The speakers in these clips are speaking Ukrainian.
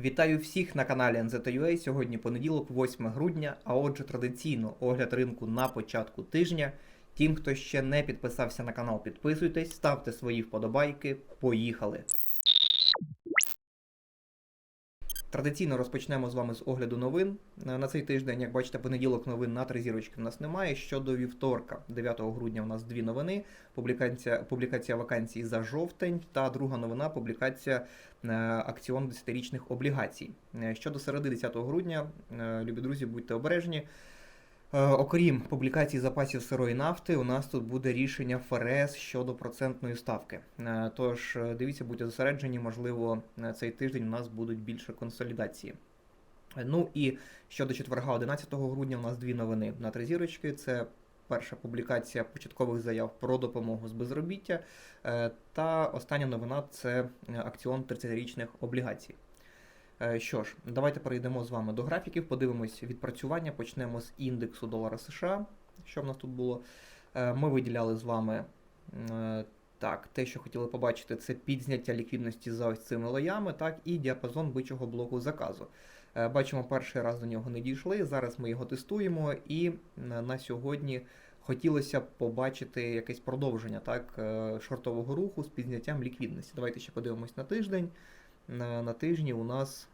Вітаю всіх на каналі NZUA. Сьогодні понеділок, 8 грудня, а отже, традиційно огляд ринку на початку тижня. Тим, хто ще не підписався на канал, підписуйтесь, ставте свої вподобайки. Поїхали! Традиційно розпочнемо з вами з огляду новин. Е, На цей тиждень, як бачите, понеділок новин на три зірочки в нас немає. Щодо вівторка, 9 грудня, у нас дві новини: публікація, публікація вакансій за жовтень та друга новина публікація е, акціон 10-річних облігацій. Е, Щодо середи 10 грудня, любі друзі, будьте обережні. Е, Окрім публікації запасів сирої нафти, у нас тут буде рішення ФРС щодо процентної ставки. Е, Тож е, дивіться, будьте зосереджені, можливо, цей тиждень у нас будуть більше консолідації. Ну і щодо четверга, 11 грудня, у нас дві новини на три зірочки. Це перша публікація початкових заяв про допомогу з безробіття. Та остання новина це акціон 30-річних облігацій. Е, Що ж, давайте перейдемо з вами до графіків, подивимось відпрацювання. Почнемо з індексу долара США. Що в нас тут було? Е, Ми виділяли з вами е, так, те, що хотіли побачити, це підзняття ліквідності за ось цими лоями, так, і діапазон бичого блоку заказу. Бачимо, перший раз до нього не дійшли. Зараз ми його тестуємо, і на сьогодні хотілося б побачити якесь продовження так, шортового руху з підняттям ліквідності. Давайте ще подивимось на тиждень. На, на тижні у нас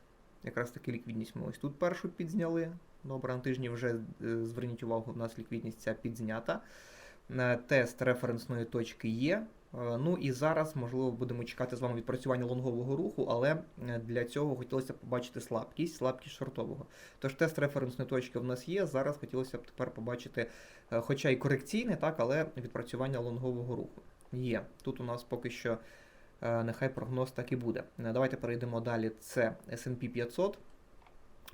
якраз таки ліквідність ми ось тут першу підзняли. Добре, на тижні вже е, зверніть увагу, у нас ліквідність ця підзнята. Е, Тест референсної точки є. Е, Ну і зараз, можливо, будемо чекати з вами відпрацювання лонгового руху, але для цього хотілося б побачити слабкість, слабкість шортового. Тож тест референсної точки в нас є. Зараз хотілося б тепер побачити, хоча й корекційне, так, але відпрацювання лонгового руху. Є. Тут у нас поки що нехай прогноз так і буде. Е, Давайте перейдемо далі. Це S&P 500.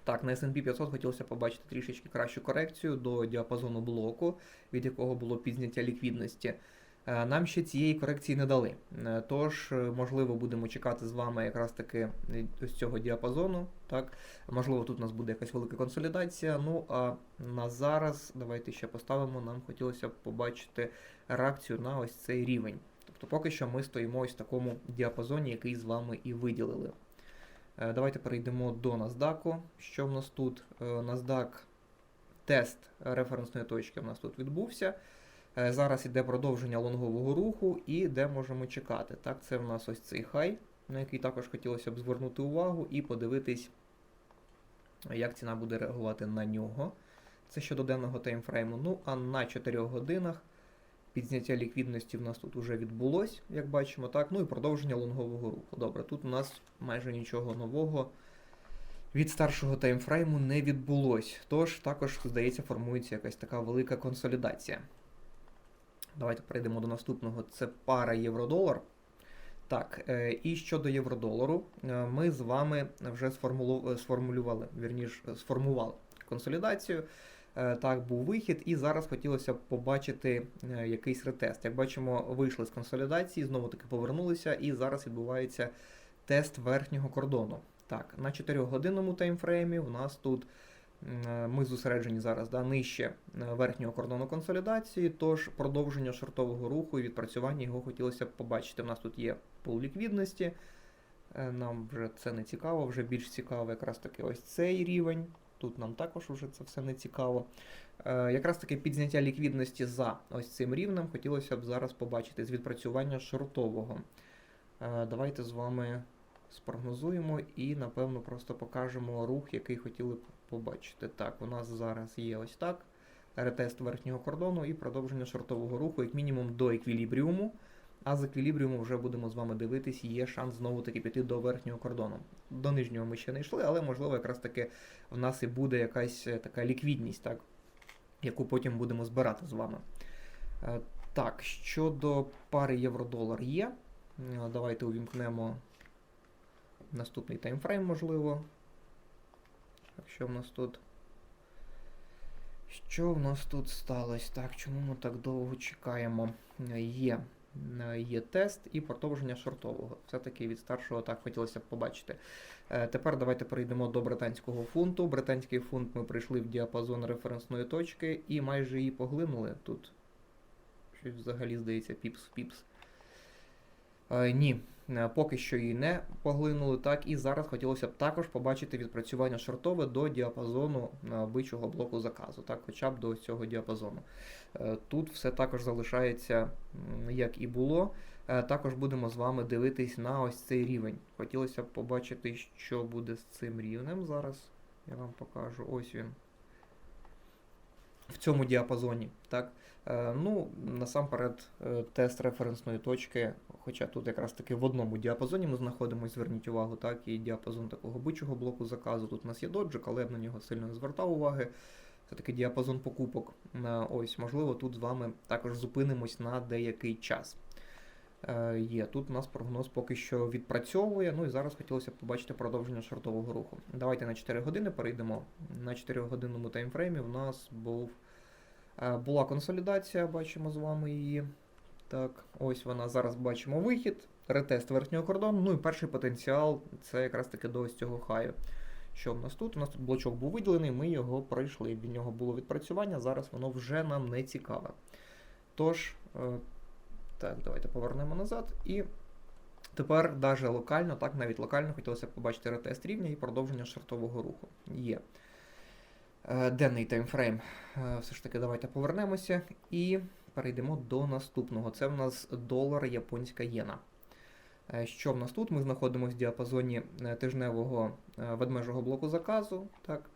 Так, на S&P 500 хотілося побачити трішечки кращу корекцію до діапазону блоку, від якого було підняття ліквідності. Е, Нам ще цієї корекції не дали. Е, Тож, е, можливо, будемо чекати з вами якраз таки е, ось цього діапазону. Так? Можливо, тут у нас буде якась велика консолідація. Ну а на зараз давайте ще поставимо. Нам хотілося б побачити реакцію на ось цей рівень. Тобто поки що ми стоїмо ось в такому діапазоні, який з вами і виділили. Е, Давайте перейдемо до NASDAQ. Що в нас тут? Е, NASDAQ тест референсної точки в нас тут відбувся. Е, Зараз іде продовження лонгового руху, і де можемо чекати. Так, це в нас ось цей хай, на який також хотілося б звернути увагу і подивитись, як ціна буде реагувати на нього. Це щодо денного таймфрейму. Ну, а на 4 годинах підзняття ліквідності в нас тут вже відбулось, як бачимо, так. Ну і продовження лонгового руху. Добре, тут у нас майже нічого нового від старшого таймфрейму не відбулось. Тож також, здається, формується якась така велика консолідація. Давайте перейдемо до наступного. Це пара євро-долар. Так, е, і щодо євро-долару, е, ми з вами вже сформулювали, вірніш, е, сформували консолідацію. Е, Так, був вихід, і зараз хотілося б побачити е, якийсь ретест. Як бачимо, вийшли з консолідації, знову таки повернулися, і зараз відбувається тест верхнього кордону. Так, на 4-годинному таймфреймі у нас тут е, ми зосереджені зараз да, нижче верхнього кордону консолідації, тож продовження шортового руху і відпрацювання його хотілося б побачити. У нас тут є пул ліквідності. Нам вже це не цікаво, вже більш цікаво якраз таки ось цей рівень. Тут нам також вже це все не цікаво. Е, якраз таки підзняття ліквідності за ось цим рівнем хотілося б зараз побачити з відпрацювання шортового. Е, давайте з вами спрогнозуємо і, напевно, просто покажемо рух, який хотіли б побачити. Так, у нас зараз є ось так. Ретест верхнього кордону і продовження шортового руху, як мінімум до еквілібріуму. А з еквілібріуму вже будемо з вами дивитись, є шанс знову таки піти до верхнього кордону. До нижнього ми ще не йшли, але можливо якраз таки в нас і буде якась е, така ліквідність, так, яку потім будемо збирати з вами. Е, Так, щодо пари євро-долар є. Е, Давайте увімкнемо наступний таймфрейм, можливо. Так, що в нас тут? Що в нас тут сталося? Так, чому ми так довго чекаємо? Є. Е, Є тест і продовження шортового. Все-таки від старшого так хотілося б побачити. Е, Тепер давайте перейдемо до британського фунту. Британський фунт ми прийшли в діапазон референсної точки і майже її поглинули. Тут щось взагалі здається піпс-піпс. Ні, е, поки що її не поглинули. Так і зараз хотілося б також побачити відпрацювання шортове до діапазону е, бичого блоку заказу, так, хоча б до цього діапазону. Е, Тут все також залишається як і було. Е, Також будемо з вами дивитись на ось цей рівень. Хотілося б побачити, що буде з цим рівнем. Зараз я вам покажу. Ось він. В цьому діапазоні. Так? Е, Ну, насамперед, е, тест референсної точки, хоча тут якраз таки в одному діапазоні ми знаходимося, зверніть увагу, так, і діапазон такого бичого блоку заказу. Тут у нас є доджик, але я на нього сильно не звертав уваги. Це такий діапазон покупок. Е, Ось, можливо, тут з вами також зупинимось на деякий час. Е, Є. Тут у нас прогноз поки що відпрацьовує. Ну і зараз хотілося б побачити продовження шортового руху. Давайте на 4 години перейдемо. На 4 годинному таймфреймі в нас був, е, була консолідація, бачимо з вами її. Так, ось вона. Зараз бачимо вихід, ретест верхнього кордону. Ну і перший потенціал це якраз таки до ось цього хаю. Що в нас тут? У нас тут блочок був виділений, ми його пройшли. Від нього було відпрацювання, зараз воно вже нам не цікаве. Тож, е, так, давайте повернемо назад. І тепер навіть локально, так, навіть локально хотілося б побачити ретест рівня і продовження шартового руху. Є. Е, Денний таймфрейм. Е, Все ж таки, давайте повернемося і перейдемо до наступного. Це в нас долар японська єна. Е, Що в нас тут? Ми знаходимося в діапазоні е, тижневого е, ведмежого блоку заказу, так,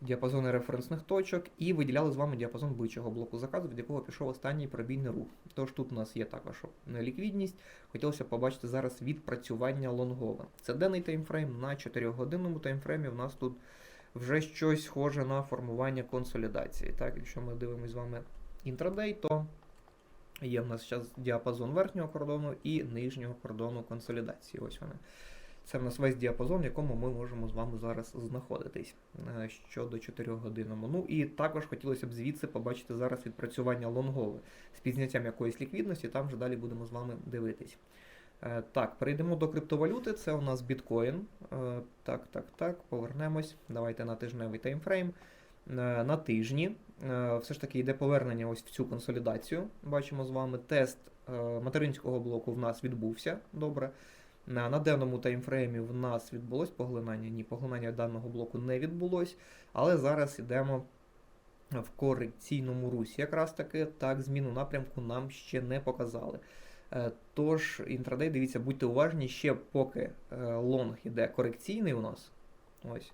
діапазони референсних точок, і виділяли з вами діапазон бичого блоку заказу, від якого пішов останній пробійний рух. Тож тут у нас є також ліквідність. Хотілося б побачити зараз відпрацювання лонгове. Це денний таймфрейм. На 4-годинному таймфреймі в нас тут вже щось схоже на формування консолідації. Так, якщо ми дивимося з вами інтрадей, то Є в нас зараз діапазон верхнього кордону і нижнього кордону консолідації. Ось вони. Це в нас весь діапазон, в якому ми можемо з вами зараз знаходитись е, щодо 4 годинному. Ну і також хотілося б звідси побачити зараз відпрацювання лонгове з підняттям якоїсь ліквідності, там вже далі будемо з вами дивитись. Е, Так, перейдемо до криптовалюти. Це у нас біткоін. Е, Так, так, так, повернемось. Давайте на тижневий таймфрейм. Е, На тижні е, все ж таки йде повернення ось в цю консолідацію. Бачимо з вами тест е, материнського блоку в нас відбувся. Добре. На, денному таймфреймі в нас відбулось поглинання. Ні, поглинання даного блоку не відбулось. Але зараз йдемо в корекційному русі. Якраз таки так, зміну напрямку нам ще не показали. Тож, інтрадей, дивіться, будьте уважні, ще поки лонг іде корекційний у нас. Ось.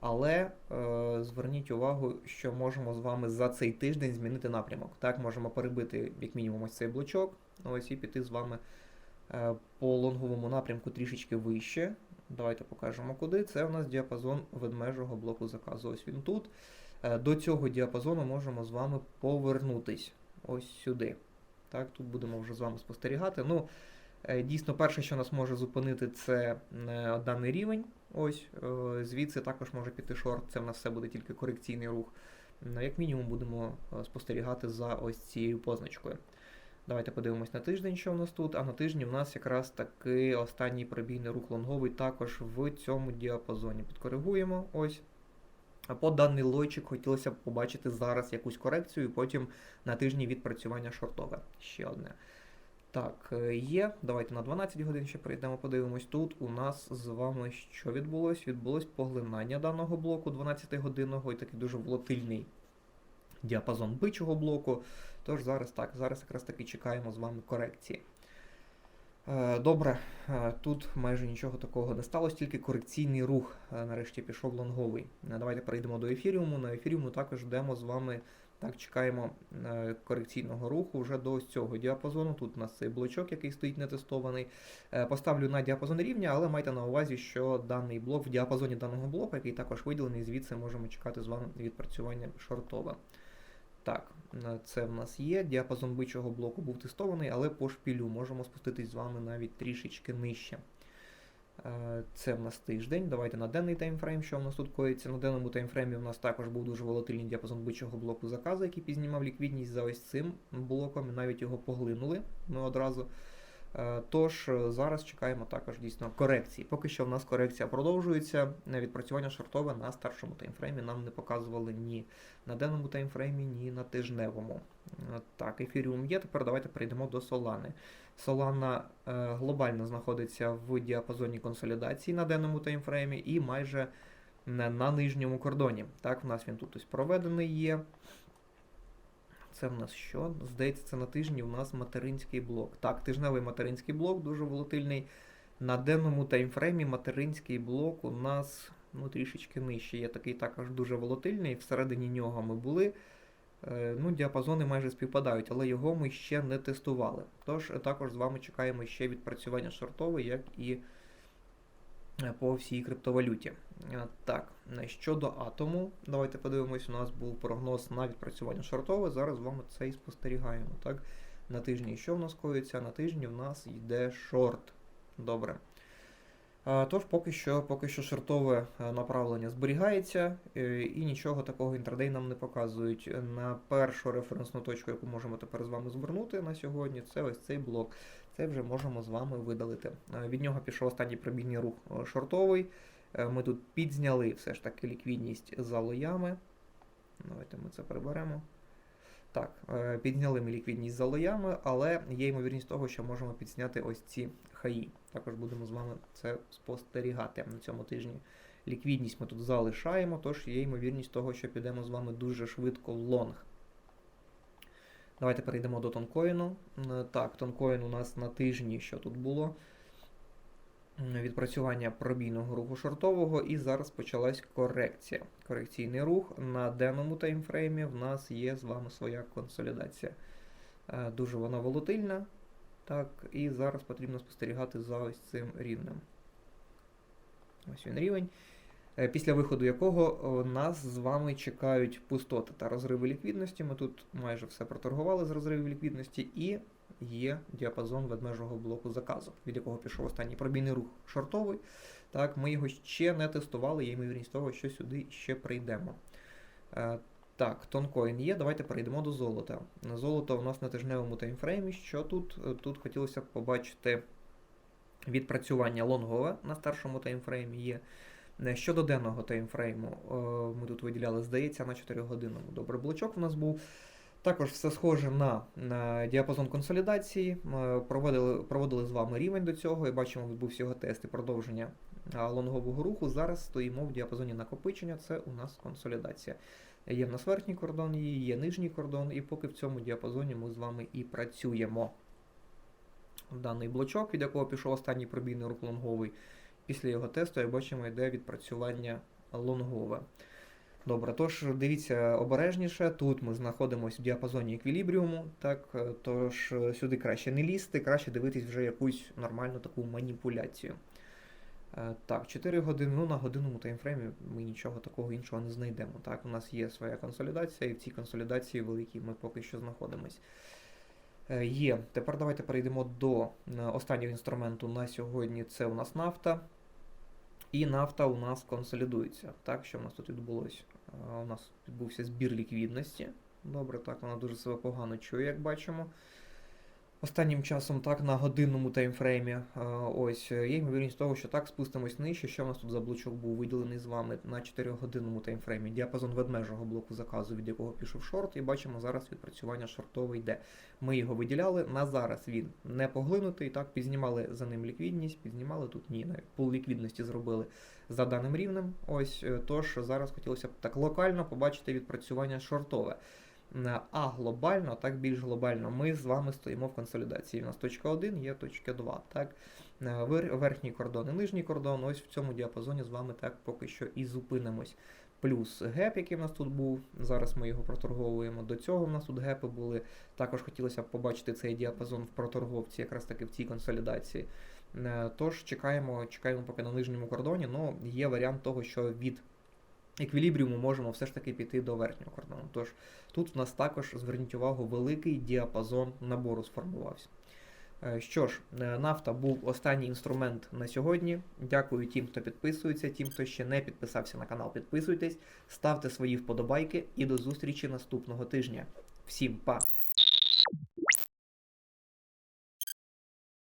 Але е, зверніть увагу, що можемо з вами за цей тиждень змінити напрямок. Так, можемо перебити, як мінімум, ось цей блочок. Ось і піти з вами е, по лонговому напрямку трішечки вище. Давайте покажемо куди. Це у нас діапазон ведмежого блоку заказу. Ось він тут. Е, до цього діапазону можемо з вами повернутись ось сюди. Так, тут будемо вже з вами спостерігати. Ну, е, дійсно, перше, що нас може зупинити, це е, даний рівень. Ось, е, звідси також може піти шорт, це в нас все буде тільки корекційний рух. Ну, Як мінімум будемо е, спостерігати за ось цією позначкою. Давайте подивимось на тиждень, що в нас тут. А на тижні в нас якраз таки останній пробійний рух лонговий також в цьому діапазоні. Підкоригуємо. Ось. А по даний лойчик хотілося б побачити зараз якусь корекцію, і потім на тижні відпрацювання шортове. Ще одне. Так, е, є. Давайте на 12 годин ще перейдемо, подивимось. Тут у нас з вами що відбулось? Відбулось поглинання даного блоку 12-годинного і такий дуже волатильний діапазон бичого блоку. Тож зараз так, зараз якраз таки чекаємо з вами корекції. Е, Добре, е, тут майже нічого такого не сталося, тільки корекційний рух нарешті пішов лонговий. Давайте перейдемо до ефіріуму. На ефіріуму також йдемо з вами. Так, чекаємо е, корекційного руху вже до ось цього діапазону. Тут у нас цей блочок, який стоїть нетестований. Е, Поставлю на діапазон рівня, але майте на увазі, що даний блок в діапазоні даного блоку, який також виділений, звідси можемо чекати з вами відпрацювання шортове. Так, е, це в нас є. Діапазон бичого блоку був тестований, але по шпілю можемо спуститись з вами навіть трішечки нижче. Е, Це в нас тиждень. Давайте на денний таймфрейм, що в нас тут коїться. На денному таймфреймі у нас також був дуже волатильний діапазон бичого блоку заказу, який пізнімав ліквідність за ось цим блоком. Навіть його поглинули ми одразу. Е, Тож е, зараз чекаємо також дійсно корекції. Поки що в нас корекція продовжується. Відпрацювання шортове на старшому таймфреймі нам не показували ні на денному таймфреймі, ні на тижневому. Е, Так, ефіріум є. Тепер давайте перейдемо до Солани. Солана глобально знаходиться в діапазоні консолідації на денному таймфреймі і майже на нижньому кордоні. Так, в нас він тут ось проведений є. Це в нас що? Здається, це на тижні в нас материнський блок. Так, тижневий материнський блок дуже волатильний. На денному таймфреймі материнський блок у нас ну, трішечки нижче. Є такий також дуже волатильний. Всередині нього ми були. Е, Ну, діапазони майже співпадають, але його ми ще не тестували. Тож е, також з вами чекаємо ще відпрацювання шортове, як і по всій криптовалюті. Е, Так, щодо атому, давайте подивимось, у нас був прогноз на відпрацювання шортове. Зараз з вами це і спостерігаємо. Так? На тижні що в нас коїться? На тижні в нас йде шорт. Добре. Е, Тож поки що, поки що шортове е, направлення зберігається і нічого такого інтрадей нам не показують. На першу референсну точку, яку можемо тепер з вами звернути на сьогодні, це ось цей блок. Це вже можемо з вами видалити. Е, Від нього пішов останній пробійний рух е, шортовий. Е, Ми тут підзняли все ж таки ліквідність за лоями. Давайте ми це приберемо. Так, підзняли ми ліквідність за лоями, але є ймовірність того, що можемо підзняти ось ці хаї. Також будемо з вами це спостерігати на цьому тижні. Ліквідність ми тут залишаємо, тож є ймовірність того, що підемо з вами дуже швидко в лонг. Давайте перейдемо до тонкоїну. Так, тонкоін у нас на тижні, що тут було? Відпрацювання пробійного руху шортового, і зараз почалась корекція. Корекційний рух на денному таймфреймі в нас є з вами своя консолідація. Е, Дуже вона волатильна. Так, і зараз потрібно спостерігати за ось цим рівнем. Ось він рівень, е, після виходу якого нас з вами чекають пустоти та розриви ліквідності. Ми тут майже все проторгували з розривів ліквідності, і є діапазон ведмежого блоку заказу, від якого пішов останній пробійний рух шортовий. Так, ми його ще не тестували, є ймовірність того, що сюди ще прийдемо. Е, так, тонкоін є. Давайте перейдемо до золота. Золото у нас на тижневому таймфреймі. Що тут? Е, Тут хотілося б побачити відпрацювання лонгове на старшому таймфреймі є. Щодо денного таймфрейму, е, ми тут виділяли, здається, на 4 годинному. Добре, блочок у нас був. Також все схоже на, на діапазон консолідації. Е, Проводили, проводили з вами рівень до цього і бачимо, відбувся його тест і продовження лонгового руху. Зараз стоїмо в діапазоні накопичення, це у нас консолідація. Є в нас верхній кордон, є нижній кордон, і поки в цьому діапазоні ми з вами і працюємо. Даний блочок, від якого пішов останній пробійний рух лонговий. Після його тесту, як бачимо, йде відпрацювання лонгове. Добре, тож дивіться обережніше. Тут ми знаходимося в діапазоні еквілібріуму, так, е, тож е, сюди краще не лізти, краще дивитись вже якусь нормальну таку маніпуляцію. Е, Так, 4 години, ну на годинному таймфреймі ми нічого такого іншого не знайдемо. Так, у нас є своя консолідація, і в цій консолідації великій ми поки що знаходимось. Є. Тепер давайте перейдемо до останнього інструменту на сьогодні. Це у нас нафта. І нафта у нас консолідується. Так, що в нас тут відбулося? У нас відбувся збір ліквідності. Добре, так, вона дуже себе погано чує, як бачимо. Останнім часом, так, на годинному таймфреймі, ось, е, є ймовірність того, що так спустимось нижче. Що в нас тут за блочок був виділений з вами на 4-годинному таймфреймі. Діапазон ведмежого блоку заказу, від якого пішов шорт, і бачимо зараз відпрацювання шортове йде. Ми його виділяли. На зараз він не поглинутий. Так, підзнімали за ним ліквідність, підзнімали тут ні, навіть пул ліквідності зробили за даним рівнем. Ось е, тож зараз хотілося б так локально побачити відпрацювання шортове. А глобально, так більш глобально, ми з вами стоїмо в консолідації. У нас точка 1 є точка 2. Так? Е, Верхній кордон і нижній кордон. Ось в цьому діапазоні з вами так поки що і зупинимось. Плюс геп, який в нас тут був. Зараз ми його проторговуємо. До цього в нас тут гепи були. Також хотілося б побачити цей діапазон в проторговці, якраз таки в цій консолідації. Е, Тож чекаємо, чекаємо поки на нижньому кордоні. Ну, є варіант того, що від еквілібріуму можемо все ж таки піти до верхнього кордону. Тож тут в нас також, зверніть увагу, великий діапазон набору сформувався. Е, Що ж, е, нафта був останній інструмент на сьогодні. Дякую тим, хто підписується, тим, хто ще не підписався на канал, підписуйтесь, ставте свої вподобайки і до зустрічі наступного тижня. Всім па!